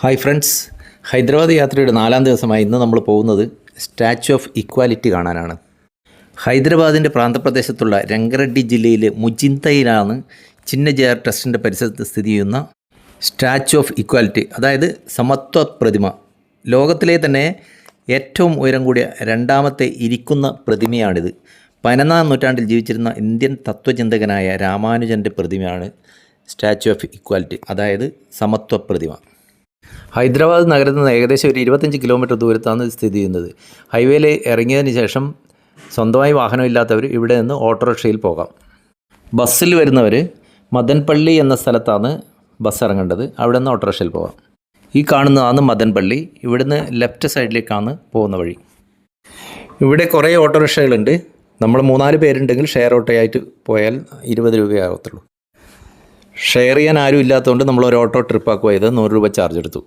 Hi friends Hyderabad യാത്രയുടെ നാലാം ദിവസമായി ഇന്ന് നമ്മൾ പോകുന്നത് സ്റ്റാച്യു ഓഫ് ഇക്വാലിറ്റി കാണാനാണ്. ഹൈദരാബാദിന്റെ പ്രാന്തപ്രദേശത്തുള്ള രംഗറെഡ്ഡി ജില്ലയിലെ മുജിന്തയിലാണ് ചിന്നജയാർ ട്രസ്റ്റിന്റെ പരിസരത്ത് സ്ഥിതി ചെയ്യുന്ന സ്റ്റാച്യു ഓഫ് ഇക്വാലിറ്റി അതായത് സമത്വ പ്രതിമ. ലോകത്തിലെ തന്നെ ഏറ്റവും ഉയരം കൂടിയ രണ്ടാമത്തെ ഇരിക്കുന്ന പ്രതിമയാണിത്. പതിനൊന്നാം നൂറ്റാണ്ടിൽ ജീവിച്ചിരുന്ന ഇന്ത്യൻ തത്വചിന്തകനായ രാമാനുജന്റെ പ്രതിമയാണ് സ്റ്റാച്യു ഓഫ് ഇക്വാലിറ്റി അതായത് സമത്വ പ്രതിമ. ഹൈദരാബാദ് നഗരത്തിൽ നിന്ന് ഏകദേശം ഒരു ഇരുപത്തഞ്ച് കിലോമീറ്റർ ദൂരത്താണ് സ്ഥിതി ചെയ്യുന്നത്. ഹൈവേയിൽ ഇറങ്ങിയതിന് ശേഷം സ്വന്തമായി വാഹനമില്ലാത്തവർ ഇവിടെ നിന്ന് ഓട്ടോറിക്ഷയിൽ പോകാം. ബസ്സിൽ വരുന്നവർ മദൻപള്ളി എന്ന സ്ഥലത്താണ് ബസ് ഇറങ്ങേണ്ടത്. അവിടെ നിന്ന് ഓട്ടോറിക്ഷയിൽ പോകാം. ഈ കാണുന്നതാണ് മദൻപള്ളി. ഇവിടുന്ന് ലെഫ്റ്റ് സൈഡിലേക്കാണ് പോകുന്ന വഴി. ഇവിടെ കുറേ ഓട്ടോറിക്ഷകളുണ്ട്. നമ്മൾ മൂന്നാൽ പേരുണ്ടെങ്കിൽ ഷെയർ ഓട്ടോയായിട്ട് പോയാൽ ഇരുപത് രൂപയാകത്തുള്ളൂ. ഷെയർ ചെയ്യാൻ ആരും ഇല്ലാത്തതുകൊണ്ട് നമ്മൾ ഒരു ഓട്ടോ ട്രിപ്പാക്കുക ചെയ്ത് നൂറ് രൂപ ചാർജ് എടുത്തു.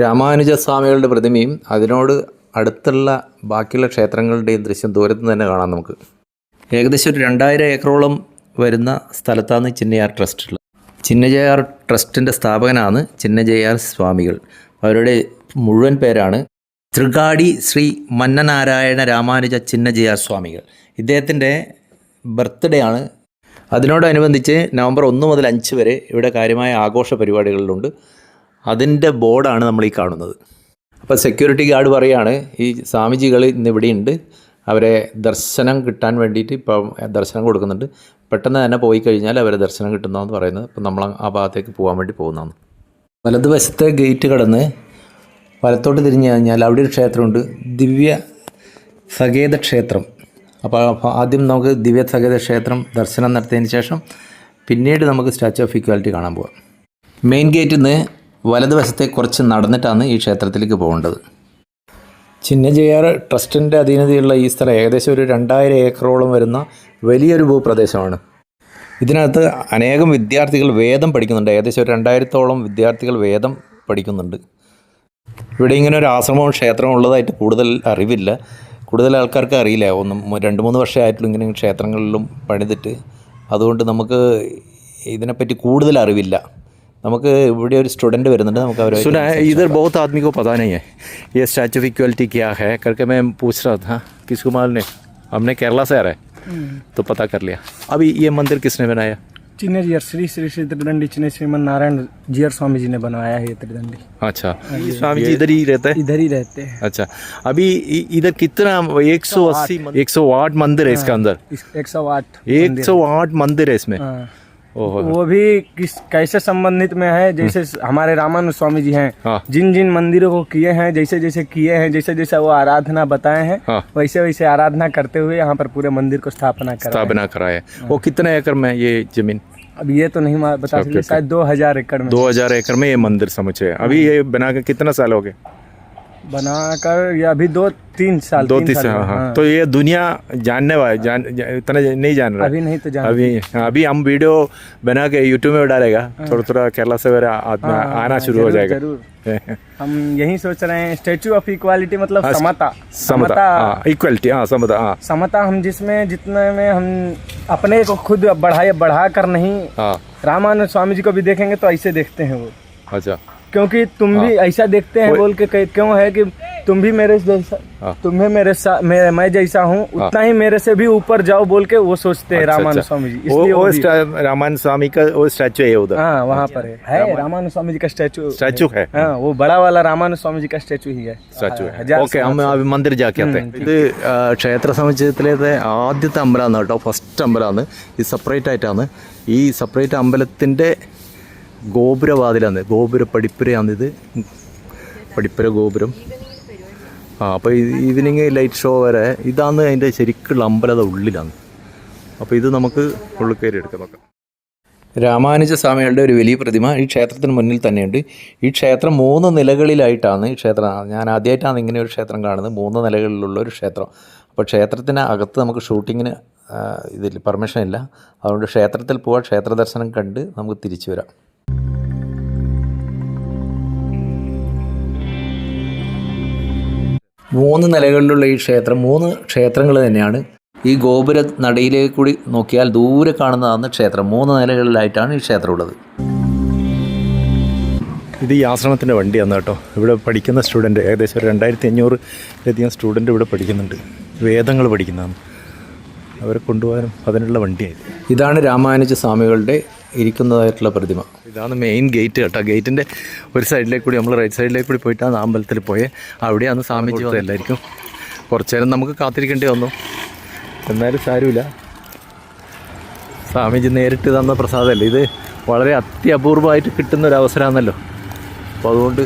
രാമാനുജ സ്വാമികളുടെ പ്രതിമയും അതിനോട് അടുത്തുള്ള ബാക്കിയുള്ള ക്ഷേത്രങ്ങളുടെയും ദൃശ്യം ദൂരത്ത് തന്നെ കാണാം നമുക്ക്. ഏകദേശം ഒരു രണ്ടായിരം ഏക്കറോളം വരുന്ന സ്ഥലത്താണ് ചിന്നയാർ ട്രസ്റ്റ് ഉള്ളത്. ചിന്നജയാർ ട്രസ്റ്റിന്റെ സ്ഥാപകനാണ് ചിന്നജയാർ സ്വാമികൾ. അവരുടെ മുഴുവൻ പേരാണ് തൃഗാടി ശ്രീ മന്നനാരായണ രാമാനുജ ചിന്നജയാർ സ്വാമികൾ. ഇദ്ദേഹത്തിന്റെ ബർത്ത്ഡേ ആണ് അതിനോടനുബന്ധിച്ച് നവംബർ ഒന്ന് മുതൽ അഞ്ച് വരെ ഇവിടെ കാര്യമായ ആഘോഷ പരിപാടികളിലുണ്ട്. അതിന്റെ ബോർഡാണ് നമ്മൾ ഈ കാണുന്നത്. അപ്പോൾ സെക്യൂരിറ്റി ഗാർഡ് പറയാണ് ഈ സ്വാമിജികൾ ഇന്ന് ഇവിടെയുണ്ട് അവരെ ദർശനം കിട്ടാൻ വേണ്ടിയിട്ട് ഇപ്പം ദർശനം കൊടുക്കുന്നുണ്ട്. പെട്ടെന്ന് തന്നെ പോയി കഴിഞ്ഞാൽ അവരെ ദർശനം കിട്ടുന്നതെന്ന് പറയുന്നത്. അപ്പം നമ്മൾ ആ ഭാഗത്തേക്ക് പോകാൻ വേണ്ടി പോകുന്നതാണ്. വലതുവശത്തെ ഗേറ്റ് കടന്ന് വലത്തോട്ട് തിരിഞ്ഞു കഴിഞ്ഞാൽ അവിടെ ഒരു ക്ഷേത്രമുണ്ട്. ദിവ്യ സകേത ക്ഷേത്രം. അപ്പോൾ ആദ്യം നമുക്ക് ദിവ്യ സകേത ക്ഷേത്രം ദർശനം നടത്തിയതിന് ശേഷം പിന്നീട് നമുക്ക് സ്റ്റാച്യു ഓഫ് ഇക്വാലിറ്റി കാണാൻ പോകാം മെയിൻ ഗേറ്റിൽ നിന്ന് വലതുവശത്തെ കുറച്ച് നടന്നിട്ടാണ് ഈ ക്ഷേത്രത്തിലേക്ക് പോകേണ്ടത്. ചിന്നജയാർ ട്രസ്റ്റിന്റെ അധീനതയുള്ള ഈ സ്ഥലം ഏകദേശം ഒരു രണ്ടായിരം ഏക്കറോളം വരുന്ന വലിയൊരു ഭൂപ്രദേശമാണ്. ഇതിനകത്ത് അനേകം വിദ്യാർത്ഥികൾ വേദം പഠിക്കുന്നുണ്ട്. ഏകദേശം ഒരു രണ്ടായിരത്തോളം വിദ്യാർത്ഥികൾ വേദം പഠിക്കുന്നുണ്ട്. ഇവിടെ ഇങ്ങനെ ഒരു ആശ്രമവും ക്ഷേത്രവും ഉള്ളതായിട്ട് കൂടുതൽ അറിവില്ല. കൂടുതൽ ആൾക്കാർക്ക് അറിയില്ല ഒന്നും രണ്ട് മൂന്ന് വർഷമായിട്ടുള്ള ഇങ്ങനെ ക്ഷേത്രങ്ങളിലും പണിതിട്ട് അതുകൊണ്ട് നമുക്ക് ഇതിനെപ്പറ്റി കൂടുതൽ അറിവില്ല നമുക്ക് ഇവിടെ ഒരു സ്റ്റുഡൻറ്റ് വരുന്നുണ്ട് നമുക്ക് അവരെ सुना है इधर बहुत आदमी को पता नहीं है ये स्टैचू ऑफ इक्वलिटी क्या है करके मैं पूछ रहा था किसको मालूम नहीं हमने केरला से आ रहे हैं तो पता कर लिया अभी ये मंदिर किसने बनाया चिन्हजियर श्री श्री श्री त्रिदंडी चिन्ह श्रीमन नारायण जियर स्वामी जी ने बनवाया है ये त्रिदंडी। अच्छा। स्वामी जी। इधर ही रहते हैं। इधर ही रहते हैं। अच्छा। अभी इधर कितना एक सौ अस्सी एक सौ आठ मंदिर है इसके अंदर? एक सौ आठ एक सौ आठ मंदिर है इसमें? हाँ। वो भी किस कैसे संबंधित में है? जैसे हमारे रामानु स्वामी जी हैं। हाँ। जिन जिन मंदिरों को किए हैं जैसे जैसे किए हैं जैसे जैसे वो आराधना बताए हैं हाँ। वैसे वैसे आराधना करते हुए यहाँ पर पूरे मंदिर को स्थापना करा है। स्थापना कराया वो कितने एकड़ में ये ज़मीन? अब ये तो नहीं बता सकते शायद दो हज़ार एकड़ में। दो हज़ार एकड़ में ये मंदिर समझे। अभी ये बना के कितना साल हो गए? बनाकर ये अभी दो तीन साल दो तीन साल हाँ हाँ। हाँ। तो ये दुनिया जानने वाले जान जा- इतना नहीं जान रहा। अभी नहीं तो जान अभी अभी हम वीडियो बना के यूट्यूब में डालेगा। हाँ, थोड़ा थोड़ा केरला से मेरा आदमी हाँ, हाँ, आना हाँ, शुरू हो जाएगा। ज़रूर। हम यही सोच रहे हैं स्टेचू ऑफ़ इक्वालिटी मतलब हाँ, समता। समता हाँ इक्वलिटी हाँ समता हाँ। समता हम जिसमें जितने में हम अपने को खुद बढ़ाए बढ़ा कर नहीं। हाँ। रामानंद स्वामी जी को भी देखेंगे तो ऐसे देखते हैं वो। अच्छा। क्योंकि तुम भी हाँ। ऐसा देखते हैं वो- बोल के कह- क्यों है कि तुम भी मेरे जैसा हाँ। तुम्हें मेरे सा मैं, मैं जैसा हूँ उतना ही मेरे से भी ऊपर जाओ बोल के वो सोचते हैं अच्छा, रामानंद अच्छा। स्वामी जी वो इसलिए वो वो भी- स्टा- रामायण स्वामी का वो स्टैचू है उधर हाँ वहाँ पर है है रामानंद स्वामी जी का स्टैचू स्टैचू है हाँ वो बड़ा वाला रामानंद स्वामी जी का स्टैचू ही है സ്റ്റാച്ചു हजार ഓക്കെ അമ്മ ആ മന്ദിർ ജാക്കിയത്തെ ഇത് ആ, ക്ഷേത്ര സമുച്ചയത്തിലെ ആദ്യത്തെ അമ്പലമാണ് കേട്ടോ ഫസ്റ്റ് അമ്പലമാണ് ഇത് സെപ്പറേറ്റ് ആയിട്ടാണ് ഈ സെപ്പറേറ്റ് അമ്പലത്തിൻ്റെ ഗോപുരവാതിലാണ് ഗോപുര പടിപ്പുരയാണ് ഇത്. പടിപ്പുര ഗോപുരം. ആ അപ്പോൾ ഈവനിങ് ലൈറ്റ് ഷോ വരെ ഇതാണ് അതിന്റെ ശരിക്കുള്ള അമ്പലത ഉള്ളിലാണ് അപ്പോൾ ഇത് നമുക്ക് ഉള്ളിൽ കയറി എടുക്കാം നോക്കാം. രാമാനുജ സ്വാമികളുടെ ഒരു വലിയ പ്രതിമ ഈ ക്ഷേത്രത്തിന് മുന്നിൽ തന്നെയുണ്ട്. ഈ ക്ഷേത്രം മൂന്ന് നിലകളിലായിട്ടാണ് ഈ ക്ഷേത്രം. ഞാൻ ആദ്യമായിട്ടാണ് ഇങ്ങനെ ഒരു ക്ഷേത്രം കാണുന്നത്. മൂന്ന് നിലകളിലുള്ള ഒരു ക്ഷേത്രം. അപ്പോൾ ക്ഷേത്രത്തിന് അകത്ത് നമുക്ക് ഷൂട്ടിങ്ങിന് ഇതിൽ പെർമിഷൻ ഇല്ല. അതുകൊണ്ട് ക്ഷേത്രത്തിൽ പോവാൻ ക്ഷേത്ര ദർശനം കണ്ട് നമുക്ക് തിരിച്ചു വരാം. മൂന്ന് നിലകളിലുള്ള ഈ ക്ഷേത്രം മൂന്ന് ക്ഷേത്രങ്ങൾ തന്നെയാണ്. ഈ ഗോപുര നടയിലേക്ക് കൂടി നോക്കിയാൽ ദൂരെ കാണുന്നതാണ് ക്ഷേത്രം. മൂന്ന് നിലകളിലായിട്ടാണ് ഈ ക്ഷേത്രം ഉള്ളത്. ഇത് ഈ ആശ്രമത്തിന്റെ വണ്ടിയാണ് കേട്ടോ. ഇവിടെ പഠിക്കുന്ന സ്റ്റുഡന്റ് ഏകദേശം ഒരു രണ്ടായിരത്തി അഞ്ഞൂറിലധികം സ്റ്റുഡന്റ് ഇവിടെ പഠിക്കുന്നുണ്ട്. വേദങ്ങൾ പഠിക്കുന്നതാണ്. അവരെ കൊണ്ടുപോകാനും അതിനുള്ള വണ്ടിയായി. ഇതാണ് രാമാനുജ സ്വാമികളുടെ ഇരിക്കുന്നതായിട്ടുള്ള പ്രതിമ. ഇതാണ് മെയിൻ ഗേറ്റ് കേട്ടോ. ഗേറ്റിന്റെ ഒരു സൈഡിലേക്ക് കൂടി നമ്മൾ റൈറ്റ് സൈഡിലേക്ക് കൂടി പോയിട്ടാണ് അമ്പലത്തിൽ പോയത് അവിടെയാണ് സ്വാമിജി വന്നത് എല്ലാവർക്കും കുറച്ചു നേരം നമുക്ക് കാത്തിരിക്കേണ്ടി വന്നു. എന്നാലും സാരമില്ല. സ്വാമിജി നേരിട്ട് തന്ന പ്രസാദമല്ലേ? ഇത് വളരെ അത്യപൂർവമായിട്ട് കിട്ടുന്ന ഒരു അവസരമാണല്ലോ. അപ്പോൾ അതുകൊണ്ട്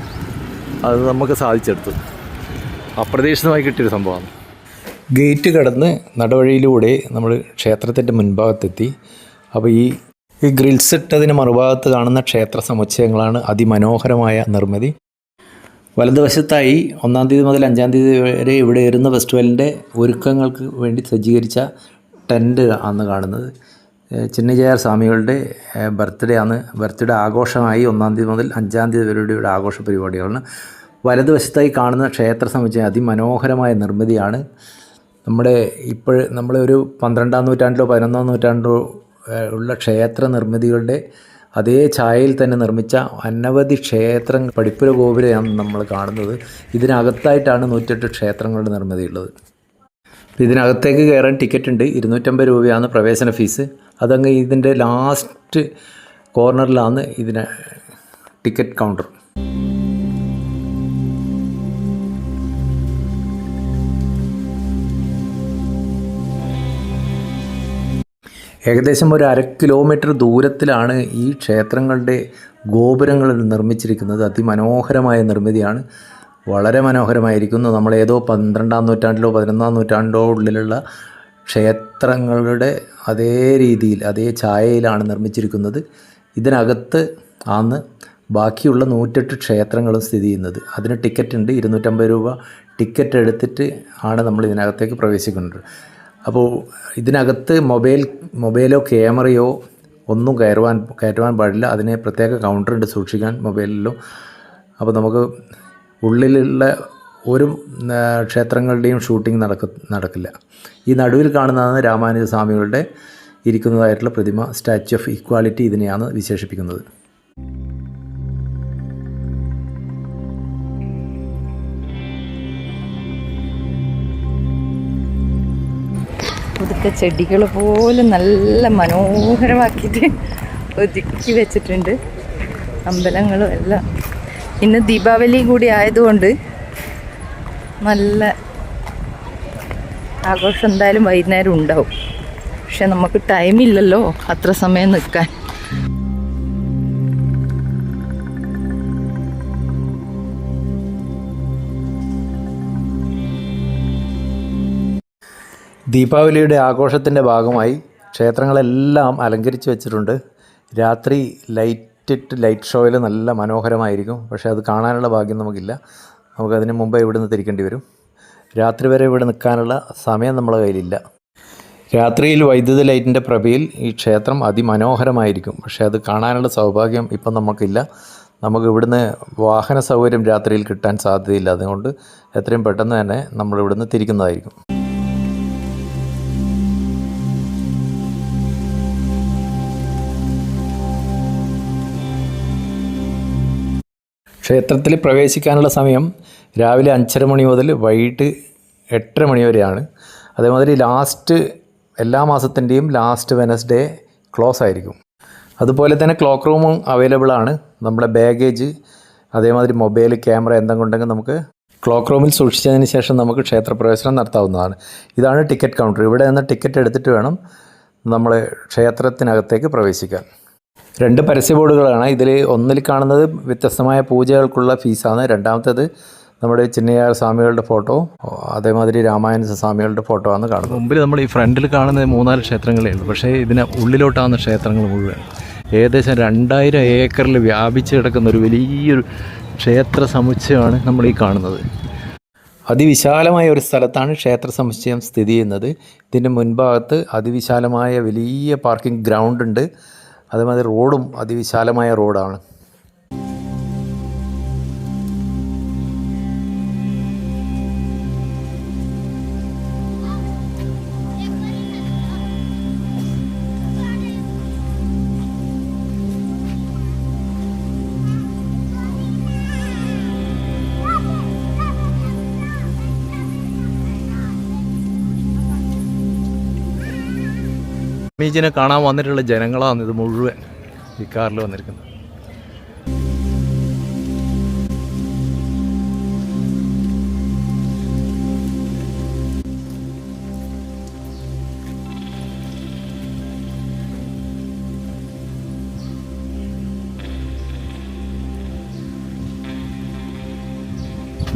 അത് നമുക്ക് സാധിച്ചെടുത്തു. അപ്രതീക്ഷിതമായി കിട്ടിയൊരു സംഭവമാണ്. ഗേറ്റ് കടന്ന് നടവഴിയിലൂടെ നമ്മൾ ക്ഷേത്രത്തിന്റെ മുൻഭാഗത്തെത്തി. അപ്പോൾ ഈ ഈ ഗ്രിൽസ് ഇട്ടതിന് മറുഭാഗത്ത് കാണുന്ന ക്ഷേത്ര സമുച്ചയങ്ങളാണ് അതിമനോഹരമായ നിർമ്മിതി. വലതുവശത്തായി ഒന്നാം തീയതി മുതൽ അഞ്ചാം തീയതി വരെ ഇവിടെ വരുന്ന ഫെസ്റ്റിവലിന്റെ ഒരുക്കങ്ങൾക്ക് വേണ്ടി സജ്ജീകരിച്ച ടെന്റ് ആണ് കാണുന്നത്. ചിന്നജയർ സ്വാമികളുടെ ബർത്ത്ഡേ ആണ്. ബർത്ത്ഡേ ആഘോഷമായി ഒന്നാം തീയതി മുതൽ അഞ്ചാം തീയതി വരെ ഇവിടെ ആഘോഷ പരിപാടികളാണ്. വലതുവശത്തായി കാണുന്ന ക്ഷേത്ര സമുച്ചയം അതിമനോഹരമായ നിർമ്മിതിയാണ്. നമ്മുടെ ഇപ്പോൾ നമ്മൾ ഒരു പന്ത്രണ്ടാം നൂറ്റാണ്ടിലോ പതിനൊന്നാം നൂറ്റാണ്ടിലോ ഉള്ള ക്ഷേത്ര നിർമ്മിതികളുടെ അതേ ഛായയിൽ തന്നെ നിർമ്മിച്ച അനവധി ക്ഷേത്ര പടിപ്പുര ഗോപുരയാണ് നമ്മൾ കാണുന്നത്. ഇതിനകത്തായിട്ടാണ് നൂറ്റെട്ട് ക്ഷേത്രങ്ങളുടെ നിർമ്മിതിയുള്ളത് ഇതിനകത്തേക്ക് കയറാൻ ടിക്കറ്റ് ഉണ്ട് ഇരുന്നൂറ്റമ്പത് രൂപയാണ് പ്രവേശന ഫീസ്. അതങ്ങ് ഇതിന്റെ ലാസ്റ്റ് കോർണറിലാണ് ഇതിന് ടിക്കറ്റ് കൗണ്ടർ. ഏകദേശം ഒരു അര കിലോമീറ്റർ ദൂരത്തിലാണ് ഈ ക്ഷേത്രങ്ങളുടെ ഗോപുരങ്ങൾ നിർമ്മിച്ചിരിക്കുന്നത്. അതിമനോഹരമായ നിർമ്മിതിയാണ്. വളരെ മനോഹരമായിരിക്കുന്നു. നമ്മൾ പന്ത്രണ്ടാം നൂറ്റാണ്ടിലോ പതിനൊന്നാം നൂറ്റാണ്ടിലോ ഉള്ളിലുള്ള ക്ഷേത്രങ്ങളുടെ അതേ രീതിയിൽ അതേ ഛായയിലാണ് നിർമ്മിച്ചിരിക്കുന്നത്. ഇതിനകത്ത് ആണ് ബാക്കിയുള്ള നൂറ്റെട്ട് ക്ഷേത്രങ്ങളും സ്ഥിതി ചെയ്യുന്നത്. അതിന് ടിക്കറ്റ് ഉണ്ട്. ഇരുന്നൂറ്റമ്പത് രൂപ ടിക്കറ്റ് എടുത്തിട്ട് ആണ് നമ്മൾ ഇതിനകത്തേക്ക് പ്രവേശിക്കുന്നത്. അപ്പോൾ ഇതിനകത്ത് മൊബൈൽ മൊബൈലോ ക്യാമറയോ ഒന്നും കയറുവാൻ കയറ്റുവാൻ പാടില്ല. അതിനെ പ്രത്യേക കൗണ്ടറുണ്ട് സൂക്ഷിക്കാൻ മൊബൈലിലോ. അപ്പോൾ നമുക്ക് ഉള്ളിലുള്ള ഒരു ക്ഷേത്രങ്ങളുടെയും ഷൂട്ടിംഗ് നടക്ക നടക്കില്ല. ഈ നടുവിൽ കാണുന്നതാണ് രാമാനുജ സ്വാമികളുടെ ഇരിക്കുന്നതായിട്ടുള്ള പ്രതിമ. സ്റ്റാച്യു ഓഫ് ഈക്വാലിറ്റി ഇതിനെയാണ് വിശേഷിപ്പിക്കുന്നത്. പുതുക്ക ചെടികൾ പോലും നല്ല മനോഹരമാക്കിയിട്ട് ഒതുക്കി വെച്ചിട്ടുണ്ട്. അമ്പലങ്ങളും എല്ലാം. ഇന്ന് ദീപാവലി കൂടി ആയതുകൊണ്ട് നല്ല ആഘോഷം എന്തായാലും വൈകുന്നേരം ഉണ്ടാവും. പക്ഷെ നമുക്ക് ടൈമില്ലല്ലോ അത്ര സമയം നിൽക്കാൻ. ദീപാവലിയുടെ ആഘോഷത്തിന്റെ ഭാഗമായി ക്ഷേത്രങ്ങളെല്ലാം അലങ്കരിച്ച് വെച്ചിട്ടുണ്ട്. രാത്രി ലൈറ്റിട്ട് ലൈറ്റ് ഷോയിൽ നല്ല മനോഹരമായിരിക്കും. പക്ഷേ അത് കാണാനുള്ള ഭാഗ്യം നമുക്കില്ല. നമുക്കതിന് മുമ്പേ ഇവിടെ നിന്ന് തിരിക്കേണ്ടി വരും. രാത്രി വരെ ഇവിടെ നിൽക്കാനുള്ള സമയം നമ്മളെ കയ്യിലില്ല. രാത്രിയിൽ വൈദ്യുതി ലൈറ്റിന്റെ പ്രഭയിൽ ഈ ക്ഷേത്രം അതിമനോഹരമായിരിക്കും. പക്ഷേ അത് കാണാനുള്ള സൗഭാഗ്യം ഇപ്പം നമുക്കില്ല. നമുക്ക് ഇവിടുന്ന് വാഹന സൗകര്യം രാത്രിയിൽ കിട്ടാൻ സാധ്യതയില്ല. അതുകൊണ്ട് എത്രയും പെട്ടെന്ന് തന്നെ നമ്മൾ ഇവിടുന്ന് തിരിക്കുന്നതായിരിക്കും. ക്ഷേത്രത്തിൽ പ്രവേശിക്കാനുള്ള സമയം രാവിലെ അഞ്ചര മണി മുതൽ വൈകിട്ട് എട്ടര മണി വരെയാണ്. അതേമാതിരി ലാസ്റ്റ് എല്ലാ മാസത്തിന്റെയും ലാസ്റ്റ് വെനസ്ഡേ ക്ലോസ് ആയിരിക്കും. അതുപോലെ തന്നെ ക്ലോക്ക് റൂമും അവൈലബിൾ ആണ്. നമ്മുടെ ബാഗേജ് അതേമാതിരി മൊബൈൽ ക്യാമറ എന്തെങ്കിലും ഉണ്ടെങ്കിൽ നമുക്ക് ക്ലോക്ക് റൂമിൽ സൂക്ഷിച്ചതിന് ശേഷം നമുക്ക് ക്ഷേത്രപ്രവേശനം നടത്താവുന്നതാണ്. ഇതാണ് ടിക്കറ്റ് കൗണ്ടർ ഇവിടെ നിന്ന് ടിക്കറ്റ് എടുത്തിട്ട് വേണം നമ്മൾ ക്ഷേത്രത്തിനകത്തേക്ക് പ്രവേശിക്കാൻ. രണ്ട് പരസ്യ ബോർഡുകളാണ്. ഇതിൽ ഒന്നിൽ കാണുന്നത് വ്യത്യസ്തമായ പൂജകൾക്കുള്ള ഫീസാണ്. രണ്ടാമത്തേത് നമ്മുടെ ചിന്നയാർ സ്വാമികളുടെ ഫോട്ടോ. അതേമാതിരി രാമായണ സ്വാമികളുടെ ഫോട്ടോ ആണ് കാണുന്നത്. മുമ്പിൽ നമ്മൾ ഈ ഫ്രണ്ടിൽ കാണുന്ന മൂന്നാൽ ക്ഷേത്രങ്ങളേ ഉള്ളൂ. പക്ഷേ ഇതിന് ഉള്ളിലോട്ടാണ് ക്ഷേത്രങ്ങൾ മുഴുവൻ. ഏകദേശം രണ്ടായിരം ഏക്കറിൽ വ്യാപിച്ച് കിടക്കുന്ന ഒരു വലിയൊരു ക്ഷേത്ര സമുച്ചയമാണ് നമ്മൾ ഈ കാണുന്നത്. അതിവിശാലമായ ഒരു സ്ഥലത്താണ് ക്ഷേത്ര സമുച്ചയം സ്ഥിതി ചെയ്യുന്നത്. ഇതിന്റെ മുൻഭാഗത്ത് അതിവിശാലമായ വലിയ പാർക്കിംഗ് ഗ്രൗണ്ട് ഉണ്ട്. അതേമാതിരി റോഡും അതിവിശാലമായ റോഡാണ്. സ്വാമീജിനെ കാണാൻ വന്നിട്ടുള്ള ജനങ്ങളാണ് ഇത് മുഴുവൻ ഈ കാറിൽ വന്നിരിക്കുന്നത്.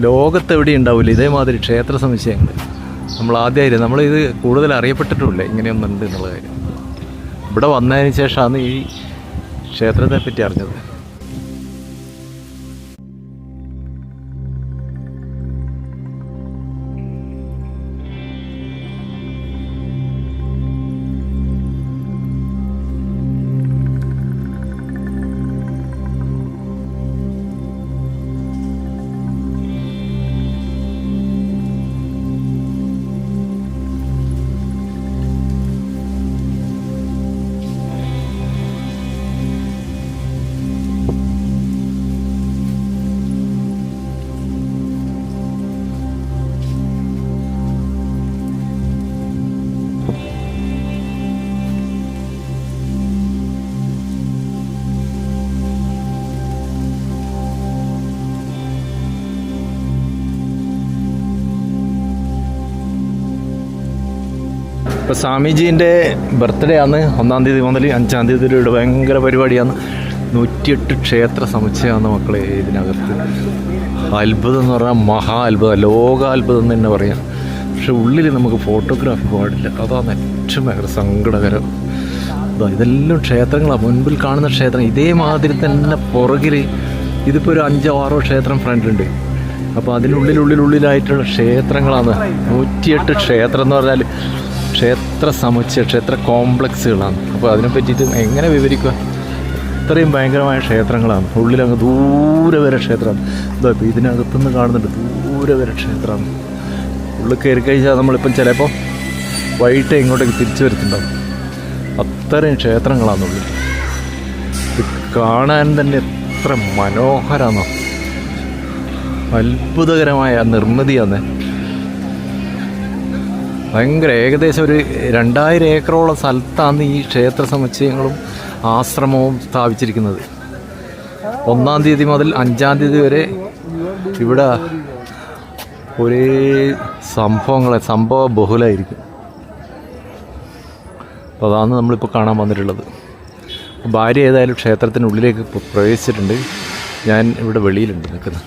ലോകത്ത് എവിടെ ഉണ്ടാവില്ല ഇതേമാതിരി ക്ഷേത്ര സമുച്ചയങ്ങൾ. നമ്മൾ ആദ്യമായിരുന്നു നമ്മളിത് കൂടുതൽ അറിയപ്പെട്ടിട്ടുമില്ല ഇങ്ങനെയൊന്നുണ്ട് എന്നുള്ള കാര്യം. ഇവിടെ വന്നതിന് ശേഷമാണ് ഈ ക്ഷേത്രത്തെ പറ്റി അറിഞ്ഞത്. ഇപ്പോൾ സ്വാമിജീന്റെ ബർത്ത്ഡേ ആണ്. ഒന്നാം തീയതി മുതൽ അഞ്ചാം തീയതി വരെ ഭയങ്കര പരിപാടിയാണ്. നൂറ്റിയെട്ട് ക്ഷേത്ര സമുച്ചയമാണ് മക്കളെ ഇതിനകത്ത്. അത്ഭുതം എന്ന് പറഞ്ഞാൽ മഹാ അത്ഭുതം. ലോകാത്ഭുതം എന്ന് തന്നെ പറയാം. പക്ഷെ ഉള്ളിൽ നമുക്ക് ഫോട്ടോഗ്രാഫി പാടില്ല. അതാണ് ഏറ്റവും ഭയങ്കര സങ്കടകരം. ഇതെല്ലാം ക്ഷേത്രങ്ങളാണ് മുൻപിൽ കാണുന്ന ക്ഷേത്രം ഇതേമാതിരി തന്നെ പുറകിൽ ഇതിപ്പോൾ ഒരു അഞ്ചോ ആറോ ക്ഷേത്രം ഫ്രണ്ടിലുണ്ട് അപ്പോൾ അതിനുള്ളിലുള്ളിലുള്ളിലായിട്ടുള്ള ക്ഷേത്രങ്ങളാണ്. നൂറ്റിയെട്ട് ക്ഷേത്രം എന്ന് പറഞ്ഞാൽ ക്ഷേത്ര സമുച്ചയ ക്ഷേത്ര കോംപ്ലക്സുകളാണ്. അപ്പോൾ അതിനെ പറ്റിയിട്ട് എങ്ങനെ വിവരിക്കുക? ഇത്രയും ഭയങ്കരമായ ക്ഷേത്രങ്ങളാണ്. ഉള്ളിലങ്ങ് ദൂരെ വരെ ക്ഷേത്രമാണ്. ഇതാ ഇപ്പോൾ ഇതിനകത്തുനിന്ന് കാണുന്നുണ്ട് ദൂരെ വരെ ക്ഷേത്രമാണ്. ഉള്ളിൽ കയറി കഴിഞ്ഞാൽ നമ്മളിപ്പം ചിലപ്പോൾ വൈകിട്ട് ഇങ്ങോട്ടേക്ക് തിരിച്ചു വരുത്തുണ്ടാവും. അത്രയും ക്ഷേത്രങ്ങളാണുള്ളിൽ ഇത് കാണാൻ തന്നെ എത്ര മനോഹരമാണോ അത്ഭുതകരമായ നിർമ്മിതിയാണ് ഭയങ്കര ഏകദേശം ഒരു രണ്ടായിരം ഏക്കറോളം സ്ഥലത്താണ് ഈ ക്ഷേത്ര സമുച്ചയങ്ങളും ആശ്രമവും സ്ഥാപിച്ചിരിക്കുന്നത്. ഒന്നാം തീയതി മുതൽ അഞ്ചാം തീയതി വരെ ഇവിടെ ഒരേ സംഭവങ്ങളെ സംഭവ ബഹുലായിരിക്കും. അപ്പോൾ അതാണ് നമ്മളിപ്പോൾ കാണാൻ വന്നിട്ടുള്ളത്. ഭാര്യ ഏതായാലും ക്ഷേത്രത്തിനുള്ളിലേക്ക് പ്രവേശിച്ചിട്ടുണ്ട്. ഞാൻ ഇവിടെ വെളിയിലുണ്ട് നിൽക്കുന്നത്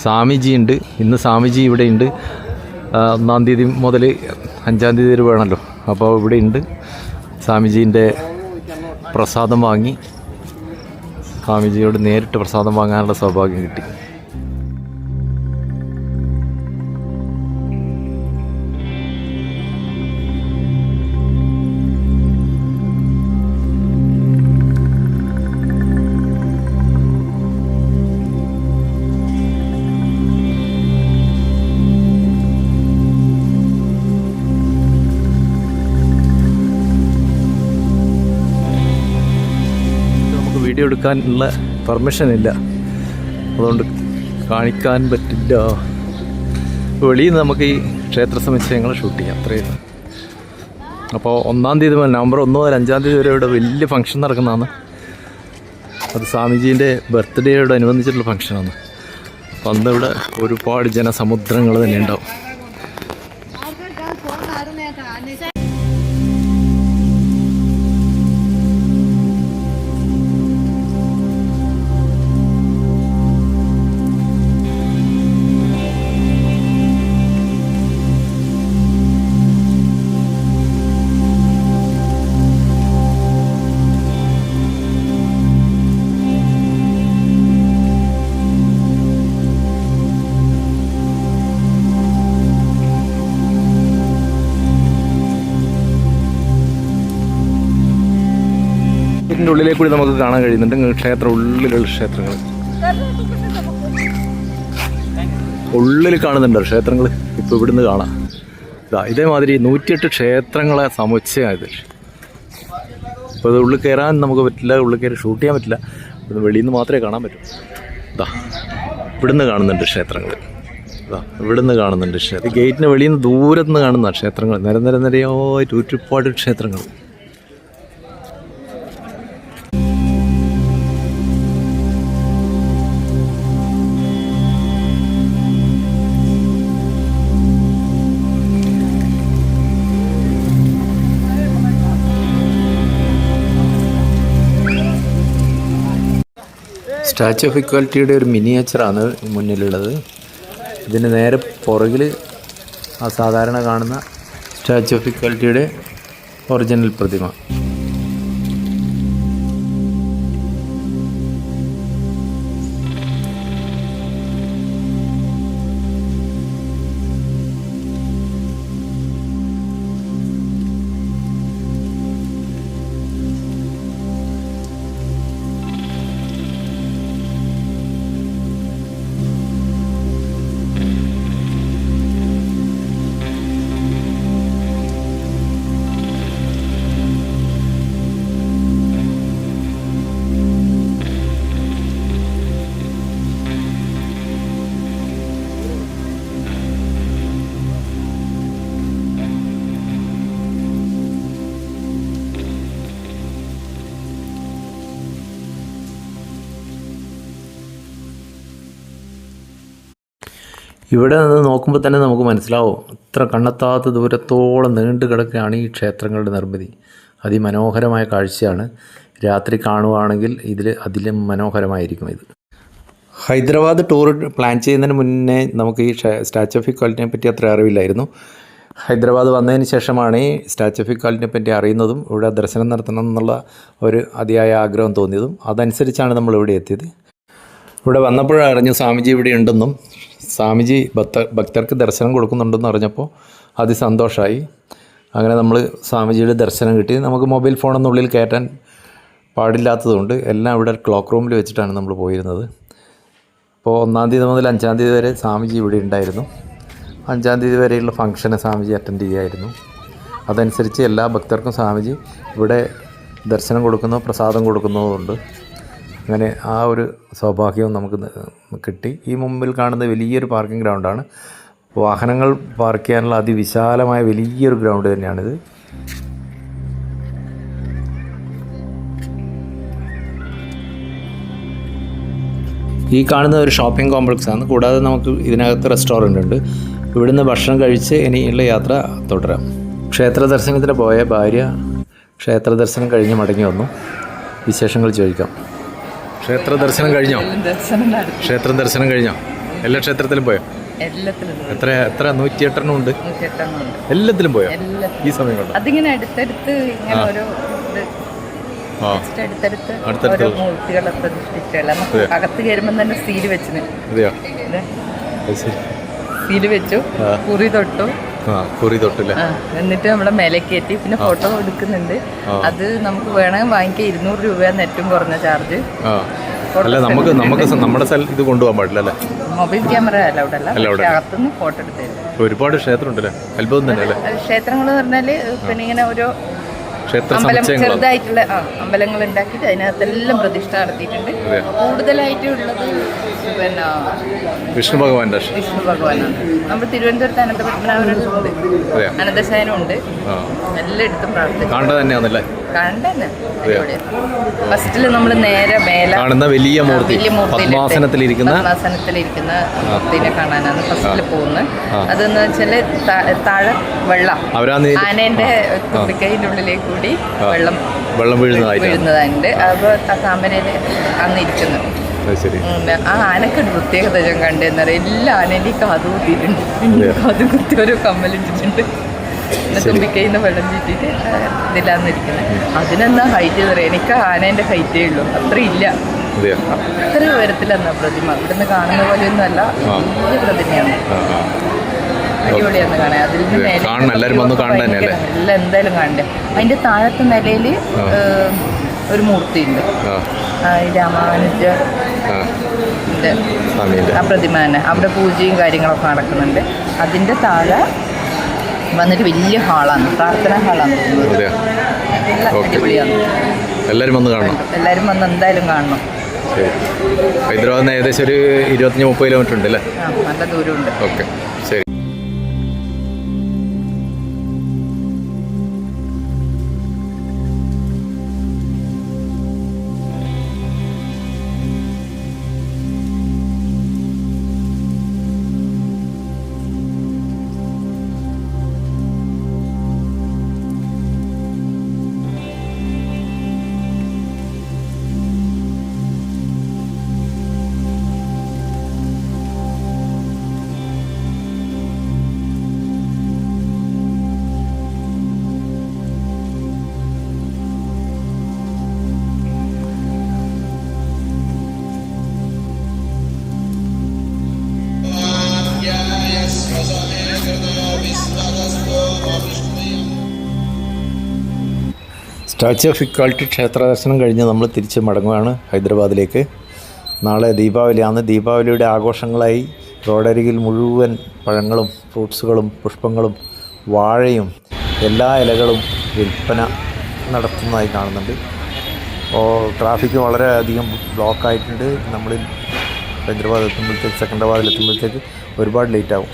സ്വാമിജി ഉണ്ട് ഇന്ന് സ്വാമിജി ഇവിടെ ഉണ്ട് ആ, ഒന്നാം തീയതി മുതൽ അഞ്ചാം തീയതി വരെ വേണമല്ലോ. അപ്പോൾ ഇവിടെ ഉണ്ട്. സ്വാമിജീന്റെ പ്രസാദം വാങ്ങി. സ്വാമിജിയോട് നേരിട്ട് പ്രസാദം വാങ്ങാനുള്ള സൗഭാഗ്യം കിട്ടി. വീഡിയോ എടുക്കാനുള്ള പെർമിഷൻ ഇല്ല. അതുകൊണ്ട് കാണിക്കാൻ പറ്റില്ല. വെളിയിൽ നിന്ന് നമുക്ക് ഈ ക്ഷേത്ര സമുച്ചയങ്ങൾ ഷൂട്ട് ചെയ്യാം. അത്രയും അപ്പോൾ ഒന്നാം തീയതി മുതൽ നവംബർ ഒന്ന് മുതൽ അഞ്ചാം തീയതി വരെ ഇവിടെ വലിയ ഫംഗ്ഷൻ നടക്കുന്നതാണ്. അത് സ്വാമിജീന്റെ ബർത്ത്ഡേയോട് അനുബന്ധിച്ചിട്ടുള്ള ഫംഗ്ഷനാണ് അപ്പോൾ അന്ന് ഇവിടെ ഒരുപാട് ജനസമുദ്രങ്ങൾ തന്നെ ഉണ്ടാവും. ഇതിന്റെ ഉള്ളിലേക്ക് കൂടി നമുക്ക് കാണാൻ കഴിയുന്നുണ്ട്. ക്ഷേത്ര ഉള്ളിലുള്ള ക്ഷേത്രങ്ങൾ ഉള്ളിൽ കാണുന്നുണ്ട് ക്ഷേത്രങ്ങൾ ഇപ്പോൾ ഇവിടുന്ന് കാണാം. ഇതാ ഇതേമാതിരി നൂറ്റിയെട്ട് ക്ഷേത്രങ്ങളെ സമുച്ചയമായത്. ഇപ്പോൾ ഇത് ഉള്ളിൽ കയറാൻ നമുക്ക് പറ്റില്ല ഉള്ളിൽ കയറി ഷൂട്ട് ചെയ്യാൻ പറ്റില്ല. ഇവിടുന്ന് വെളിയിൽ നിന്ന് മാത്രമേ കാണാൻ പറ്റൂ. ഇതാ ഇവിടുന്ന് കാണുന്നുണ്ട് ക്ഷേത്രങ്ങൾ ഇതാ ഇവിടുന്ന് കാണുന്നുണ്ട് ക്ഷേത്രം. ഗേറ്റിന് വെളിയിൽ നിന്ന് ദൂരത്ത് നിന്ന് കാണുന്ന ക്ഷേത്രങ്ങൾ നിര നിര നിരയായിട്ട് ഒരുപാട് ക്ഷേത്രങ്ങൾ സ്റ്റാച്യു ഓഫ് ഇക്വാലിറ്റിയുടെ ഒരു മിനിയേച്ചറാണ് മുന്നിലുള്ളത്. ഇതിന് നേരെ പുറകിൽ അസാധാരണ സാധാരണ കാണുന്ന സ്റ്റാച്യു ഓഫ് ഇക്വാലിറ്റിയുടെ ഒറിജിനൽ പ്രതിമ. ഇവിടെ നിന്ന് നോക്കുമ്പോൾ തന്നെ നമുക്ക് മനസ്സിലാവും. അത്ര കണ്ണെത്താത്ത ദൂരത്തോളം നീണ്ടു കിടക്കുകയാണ് ഈ ക്ഷേത്രങ്ങളുടെ നിർമ്മിതി. അതിമനോഹരമായ കാഴ്ചയാണ്. രാത്രി കാണുവാണെങ്കിൽ ഇതിൽ അതിലും മനോഹരമായിരിക്കും ഇത്. ഹൈദരാബാദ് ടൂർ പ്ലാൻ ചെയ്യുന്നതിന് മുന്നേ നമുക്ക് ഈ സ്റ്റാച്ചു ഓഫ് ഇക്വാലിറ്റിനെ പറ്റി അത്ര അറിവില്ലായിരുന്നു. ഹൈദരാബാദ് വന്നതിന് ശേഷമാണ് ഈ സ്റ്റാച്ചു ഓഫ് ഇക്വാലിറ്റിനെ പറ്റി അറിയുന്നതും ഇവിടെ ദർശനം നടത്തണം എന്നുള്ള ഒരു അതിയായ ആഗ്രഹം തോന്നിയതും. അതനുസരിച്ചാണ് നമ്മൾ ഇവിടെ എത്തിയത്. ഇവിടെ വന്നപ്പോഴറിഞ്ഞു സ്വാമിജി ഇവിടെ ഉണ്ടെന്നും സ്വാമിജി ഭക്ത ഭക്തർക്ക് ദർശനം കൊടുക്കുന്നുണ്ടെന്ന് അറിഞ്ഞപ്പോൾ അതിസന്തോഷമായി അങ്ങനെ നമ്മൾ സ്വാമിജിയുടെ ദർശനം കിട്ടി. നമുക്ക് മൊബൈൽ ഫോണൊന്നും ഉള്ളിൽ കയറ്റാൻ പാടില്ലാത്തതുകൊണ്ട് എല്ലാം ഇവിടെ ക്ലോക്ക് റൂമിൽ വെച്ചിട്ടാണ് നമ്മൾ പോയിരുന്നത്. അപ്പോൾ ഒന്നാം തീയതി മുതൽ അഞ്ചാം തീയതി വരെ സ്വാമിജി ഇവിടെ ഉണ്ടായിരുന്നു. അഞ്ചാം തീയതി വരെയുള്ള ഫംഗ്ഷന് സ്വാമിജി അറ്റൻഡ് ചെയ്യായിരുന്നു. അതനുസരിച്ച് എല്ലാ ഭക്തർക്കും സ്വാമിജി ഇവിടെ ദർശനം കൊടുക്കുന്നു പ്രസാദം കൊടുക്കുന്നതുകൊണ്ട്. അങ്ങനെ ആ ഒരു സൗഭാഗ്യവും നമുക്ക് കിട്ടി. ഈ മുമ്പിൽ കാണുന്ന വലിയൊരു പാർക്കിംഗ് ഗ്രൗണ്ടാണ്. വാഹനങ്ങൾ പാർക്ക് ചെയ്യാനുള്ള അതിവിശാലമായ വലിയൊരു ഗ്രൗണ്ട് തന്നെയാണിത്. ഈ കാണുന്ന ഒരു ഷോപ്പിംഗ് കോംപ്ലക്സ് ആണ് കൂടാതെ നമുക്ക് ഇതിനകത്ത് റെസ്റ്റോറന്റ് ഉണ്ട്. ഇവിടുന്ന് ഭക്ഷണം കഴിച്ച് ഇനിയുള്ള യാത്ര തുടരാം. ക്ഷേത്ര ദർശനത്തിന് പോയ ഭാര്യ ക്ഷേത്ര ദർശനം കഴിഞ്ഞ് മടങ്ങി വന്നു. വിശേഷങ്ങൾ ചോദിക്കാം. ക്ഷേത്ര ദർശനം കഴിഞ്ഞോ? ക്ഷേത്ര ദർശനം കഴിഞ്ഞോ? എല്ലാ ക്ഷേത്രത്തിലും പോയോ? എല്ലാത്തിലും എത്ര എത്ര? നൂറ്റിയെട്ടെണ്ണം ഉണ്ട്? എല്ലാത്തിലും പോയോ? ഈ സമയം കൊണ്ട്? അതിങ്ങനെ അടുത്തടുത്ത് ഇങ്ങനെ ഓരോ അടുത്തടുത്ത് മൂർത്തികളെ പ്രതിഷ്ഠിച്ചുള്ള അകത്ത് കയറുമ്പോൾ തന്നെ സീൽ വെച്ചിന്. വെച്ചു. കുറി തൊട്ടു. എന്നിട്ട് നമ്മളെ മേലെ കയറ്റി പിന്നെ ഫോട്ടോ എടുക്കുന്നുണ്ട്. അത് നമുക്ക് വേണമെങ്കിൽ വാങ്ങിക്കാൻ ഇരുന്നൂറ് രൂപയാണ് ഏറ്റവും കുറഞ്ഞ ചാർജ് അല്ല നമുക്ക് നമുക്ക് നമ്മുടെ സ്ഥലം ഇത് കൊണ്ടുപോകാൻ പാടില്ല അല്ലേ? മൊബൈൽ ക്യാമറ അലൗഡ് അല്ല. അകത്തുനിന്ന് ഫോട്ടോ എടുത്തു. ഒരുപാട് ക്ഷേത്രം ഉണ്ടല്ലേ അത്ഭുതം തന്നെ അല്ലേ ക്ഷേത്രങ്ങൾ എന്ന് പറഞ്ഞാൽ പിന്നെ ഇങ്ങനെ ഓരോ അമ്പലം ചെറുതായിട്ടുള്ള ആ അമ്പലങ്ങൾ ഉണ്ടാക്കിയിട്ട് അതിനകത്തെല്ലാം പ്രതിഷ്ഠ നടത്തിയിട്ടുണ്ട്. കൂടുതലായിട്ടുള്ളത് കൂടുതലായിട്ട് ഉള്ളത് പിന്നെ വിഷ്ണു ഭഗവാന്റെ വിഷ്ണു ഭഗവാനാണ്. നമ്മൾ തിരുവനന്തപുരത്ത് അനന്തപത്മനാഭനുണ്ട് അതെയോ? അനന്തശയനം ഉണ്ട് ആ എല്ലായിടത്തും പ്രാർത്ഥിക്കും കാണേണ്ട തന്നെയാണല്ലേ ഫസ്റ്റിൽ നമ്മൾ നേരെ മേലെ കാണുന്ന വലിയ മൂർത്തി. പത്മാസനത്തിലിരിക്കുന്ന പത്മാസനത്തിലിരിക്കുന്ന മൂർത്തിനെ കാണാനാണ് ഫസ്റ്റിൽ പോകുന്നത്. അതെന്ന് വെച്ചാൽ താഴെ വെള്ളം. ആനേന്റെ തുമ്പിക്കൈന്റെ ഉള്ളിലേക്ക് കൂടി വെള്ളം വെള്ളം വീഴുന്നതായിട്ട് അപ്പൊ ആ അന്ന് ഇരിക്കുന്നു. ആ ആനക്ക് ഒരു പ്രത്യേകത ഞാൻ കണ്ടെന്നറിയാം എല്ലാ ആനേന്റെയും കാത് കുത്തിയിട്ടുണ്ട് കാത് കുത്തി ഓരോ കമ്മലിട്ടിട്ടുണ്ട്. തുമ്പിക്കൈന്ന് വെള്ളം ചീറ്റിട്ട് ഇതിലാന്ന് ഇരിക്കുന്നത് അതിനെന്താ ഹൈറ്റ് പറയാം എനിക്ക് ആനേന്റെ ഹൈറ്റേ ഉള്ളൂ. അത്ര ഇല്ല. അത്ര ഉയരത്തിലെന്നാ പ്രതിമ. ഇവിടുന്ന് കാണുന്ന പോലെയൊന്നും അല്ല വലിയ പ്രതിമയാണ്. അടിപൊളിയാന്ന് കാണാൻ അതിൽ നിന്ന്? എല്ലാം എന്തായാലും കാണണ്ടേ? അതിന്റെ താഴത്തെ നിലയിൽ ഒരു മൂർത്തി ഉണ്ട് ആ രാമാനുജ ആ. പ്രതിമാനെ അവിടെ പൂജയും കാര്യങ്ങളൊക്കെ നടക്കുന്നുണ്ട്. അതിന്റെ താഴെ വന്നിട്ട് വലിയ ഹാളാണ്. പ്രാർത്ഥന ഹാളാണ്. അടിപൊളിയാണ്. എല്ലാവരും വന്ന് കാണണം. എല്ലാവരും വന്ന് എന്തായാലും കാണണം. ഹൈദരാബാദിന് ഏകദേശം ഒരു ഇരുപത്തഞ്ച് മുപ്പത് കിലോമീറ്റർ ഉണ്ട് അല്ലേ? നല്ല ദൂരമുണ്ട്. ഓക്കെ. ശരി. സ്റ്റാച്യു ഓഫ് ഇക്വാലിറ്റി ക്ഷേത്ര ദർശനം കഴിഞ്ഞ് നമ്മൾ തിരിച്ച് മടങ്ങുകയാണ് ഹൈദരാബാദിലേക്ക്. നാളെ ദീപാവലിയാണ് ദീപാവലിയുടെ ആഘോഷങ്ങളായി റോഡരികിൽ മുഴുവൻ പഴങ്ങളും ഫ്രൂട്ട്സുകളും പുഷ്പങ്ങളും വാഴയും എല്ലാ ഇലകളും വിൽപ്പന നടത്തുന്നതായി കാണുന്നുണ്ട്. അപ്പോൾ ട്രാഫിക് വളരെയധികം ബ്ലോക്ക് ആയിട്ടുണ്ട് നമ്മൾ ഹൈദരാബാദ് എത്തുമ്പോഴത്തേക്ക് സെക്കൻഡാബാദിൽ എത്തുമ്പോഴത്തേക്ക് ഒരുപാട് ലേറ്റ് ആകും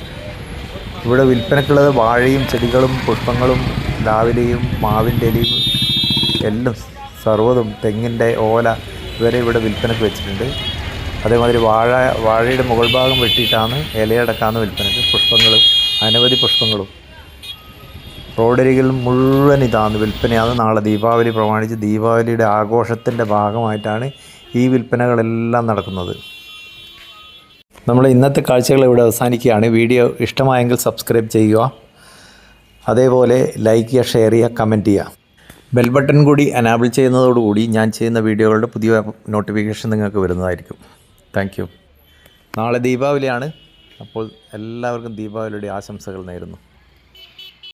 ഇവിടെ വിൽപ്പനക്കുള്ളത് വാഴയും ചെടികളും പുഷ്പങ്ങളും രാവിലെയും മാവിന്റെ ഇലയും എല്ലാം സർവതും തെങ്ങിന്റെ ഓല ഇവരെ ഇവിടെ വിൽപ്പനക്ക് വെച്ചിട്ടുണ്ട്. അതേമാതിരി വാഴ വാഴയുടെ മുകൾ ഭാഗം വെട്ടിയിട്ടാണ് ഇലയടക്കാന്ന് വിൽപ്പനക്ക് പുഷ്പങ്ങൾ അനവധി പുഷ്പങ്ങളും. റോഡരികിൽ മുഴുവൻ ഇതാണ് വിൽപ്പനയാണ്. നാളെ ദീപാവലി പ്രമാണിച്ച് ദീപാവലിയുടെ ആഘോഷത്തിന്റെ ഭാഗമായിട്ടാണ് ഈ വിൽപ്പനകളെല്ലാം നടക്കുന്നത്. നമ്മൾ ഇന്നത്തെ കാഴ്ചകൾ ഇവിടെ അവസാനിക്കുകയാണ്. വീഡിയോ ഇഷ്ടമായെങ്കിൽ സബ്സ്ക്രൈബ് ചെയ്യുക. അതേപോലെ ലൈക്ക് ചെയ്യുക ഷെയർ ചെയ്യുക കമന്റ് ചെയ്യുക. ബെൽ ബട്ടൺ കൂടി അനാബിൾ ചെയ്യുന്നതോടുകൂടി ഞാൻ ചെയ്യുന്ന വീഡിയോകളുടെ പുതിയ നോട്ടിഫിക്കേഷൻ നിങ്ങൾക്ക് വരുന്നതായിരിക്കും. താങ്ക് യു നാളെ ദീപാവലിയാണ്. അപ്പോൾ എല്ലാവർക്കും ദീപാവലിയുടെ ആശംസകൾ നേരുന്നു.